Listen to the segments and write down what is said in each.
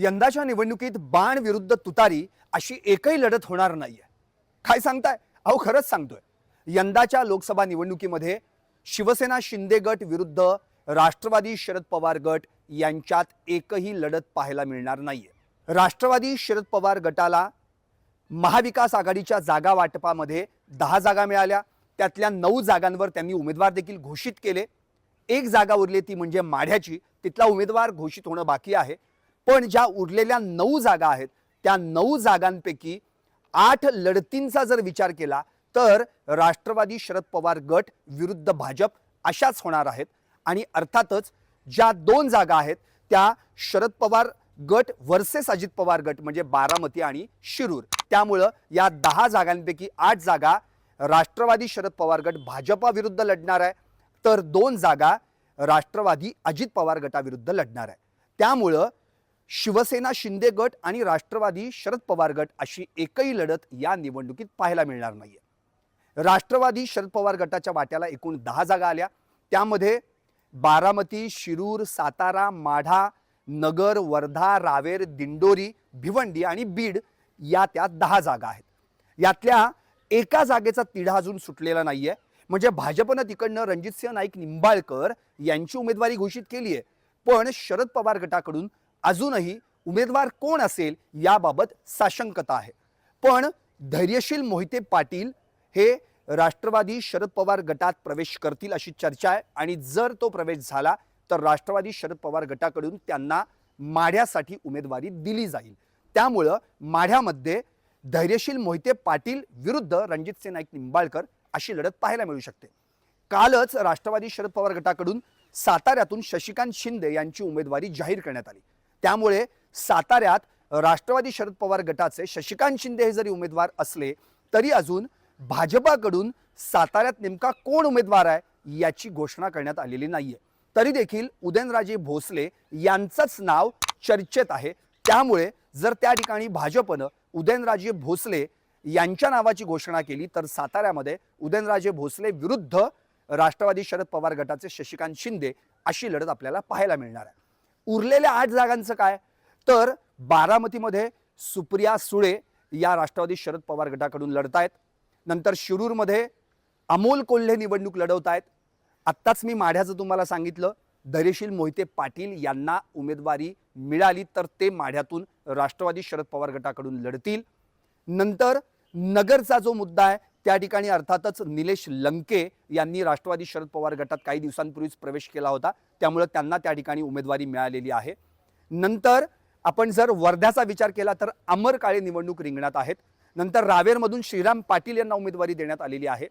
यंदाच्या निवडणुकीत बाण विरुद्ध तुतारी अशी एकही लढत होणार नाहीये. काय सांगताय? अहो खरंच सांगतोय. यंदाच्या लोकसभा निवडणुकीमध्ये शिवसेना शिंदे गट विरुद्ध राष्ट्रवादी शरद पवार गट यांच्यात एकही लढत पाहायला मिळणार नाहीये. राष्ट्रवादी शरद पवार गटाला महाविकास आघाडीच्या जागा वाटपामध्ये दहा जागा मिळाल्या. त्यातल्या नऊ जागांवर त्यांनी उमेदवार देखील घोषित केले. एक जागा उरली ती म्हणजे माढ्याची. तिथला उमेदवार घोषित होणं बाकी आहे. पण ज्या उरलेल्या नऊ जागा आहेत त्या नऊ जागांपैकी आठ लढतींचा जर विचार केला तर राष्ट्रवादी शरद पवार गट विरुद्ध भाजप अशाच होणार आहेत. आणि अर्थातच ज्या दोन जागा आहेत त्या शरद पवार गट वर्सेस अजित पवार गट म्हणजे बारामती आणि शिरूर. त्यामुळं या दहा जागांपैकी आठ जागा राष्ट्रवादी शरद पवार गट भाजपाविरुद्ध लढणार आहे. तर दोन जागा राष्ट्रवादी अजित पवार गटाविरुद्ध लढणार आहे. त्यामुळं शिवसेना शिंदे गट आणि राष्ट्रवादी शरद पवार गट अशी एकही लढत या निवडणुकीत पाहायला मिळणार नाहीये. राष्ट्रवादी शरद पवार गटाच्या वाट्याला एकूण दहा जागा आल्या. त्यामध्ये बारामती शिरूर सातारा माढा नगर वर्धा रावेर दिंडोरी भिवंडी आणि बीड या त्या दहा जागा आहेत. यातल्या एका जागेचा तिढा अजून सुटलेला नाही आहे म्हणजे भाजपनं तिकडनं रणजितसिंह नाईक निंबाळकर यांची उमेदवारी घोषित केली आहे पण शरद पवार गटाकडून अजूनही उमेदवार कोण असेल याबाबत साशंकता आहे. पण धैर्यशील मोहिते पाटील हे राष्ट्रवादी शरद पवार गटात प्रवेश करतील अशी चर्चा आहे आणि जर तो प्रवेश झाला तर राष्ट्रवादी शरद पवार गटाकडून त्यांना माढ्यासाठी उमेदवारी दिली जाईल. त्यामुळं माढ्यामध्ये धैर्यशील मोहिते पाटील विरुद्ध रणजितसिंह नाईक निंबाळकर अशी लढत पाहायला मिळू शकते. कालच राष्ट्रवादी शरद पवार गटाकडून साताऱ्यातून शशिकांत शिंदे यांची उमेदवारी जाहीर करण्यात आली. त्यामुळे साताऱ्यात राष्ट्रवादी शरद पवार गटाचे शशिकांत शिंदे हे जरी उमेदवार असले तरी अजून भाजपाकडून साताऱ्यात नेमका कोण उमेदवार आहे याची घोषणा करण्यात आलेली नाहीये. तरी देखील उदयनराजे भोसले यांचंच नाव चर्चेत आहे. त्यामुळे जर त्या ठिकाणी भाजपनं उदयनराजे भोसले यांच्या नावाची घोषणा केली तर साताऱ्यामध्ये उदयनराजे भोसले विरुद्ध राष्ट्रवादी शरद पवार गटाचे शशिकांत शिंदे अशी लढत आपल्याला पाहायला मिळणार आहे. उरलेल्या आठ जागांचं काय? तर बारामतीमध्ये सुप्रिया सुळे या राष्ट्रवादी शरद पवार गटाकडून लढत आहेत नंतर शिरूरमध्ये अमोल कोल्हे निवडणूक लढवत आहेत आत्ताच मी माढ्याचं तुम्हाला सांगितलं धैर्यशील मोहिते पाटील यांना उमेदवारी मिळाली तर ते माढ्यातून राष्ट्रवादी शरद पवार गटाकडून लढतील. नंतर नगरचा जो मुद्दा आहे त्या ठिकाणी अर्थातच निलेश लंके यांनी राष्ट्रवादी शरद पवार गटात काही दिवसांपूर्वीच प्रवेश केला होता. त्यामुळं त्यांना त्या ठिकाणी उमेदवारी मिळालेली आहे. नंतर आपण जर वर्ध्याचा विचार केला तर अमर काळे निवडणूक रिंगणात आहेत. नंतर रावेरमधून श्रीराम पाटील यांना उमेदवारी देण्यात आलेली आहे.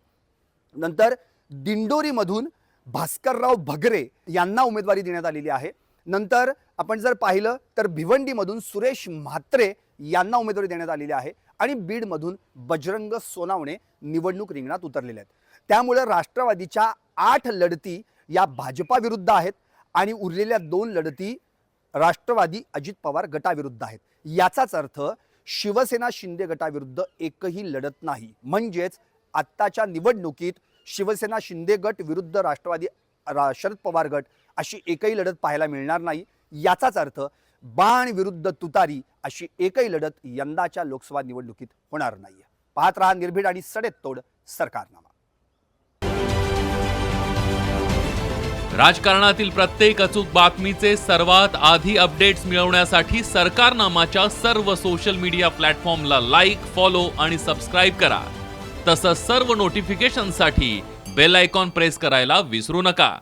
नंतर दिंडोरीमधून भास्करराव भगरे यांना उमेदवारी देण्यात आलेली आहे. नंतर आपण जर पाहिलं तर भिवंडीमधून सुरेश म्हात्रे यांना उमेदवारी देण्यात आलेली आहे. आणि बीडमधून बजरंग सोनावणे निवडणूक रिंगणात उतरलेले आहेत. त्यामुळे राष्ट्रवादीच्या आठ लढती या भाजपाविरुद्ध आहेत आणि उरलेल्या दोन लढती राष्ट्रवादी अजित पवार गटाविरुद्ध आहेत. याचाच अर्थ शिवसेना शिंदे गटाविरुद्ध एकही लढत नाही. म्हणजेच आत्ताच्या निवडणुकीत शिवसेना शिंदे गट विरुद्ध राष्ट्रवादी रा- शरद पवार गट अशी एकही लढत पाहायला मिळणार नाही. याचाच अर्थ बाण विरुद्ध तुतारी अशी एकही लढत यंदाच्या लोकसभा निवडणुकीत होणार नाहीये. पाहत राहा निर्भीड आणि सडेत तोड सरकारनामा. राजकारणातील प्रत्येक अचूक बातमीचे सर्वात आधी अपडेट्स मिळवण्यासाठी सरकारनामाच्या सर्व सोशल मीडिया प्लॅटफॉर्मला लाईक फॉलो आणि सबस्क्राईब करा. तसंच सर्व नोटिफिकेशनसाठी बेल आयकॉन प्रेस करायला विसरू नका.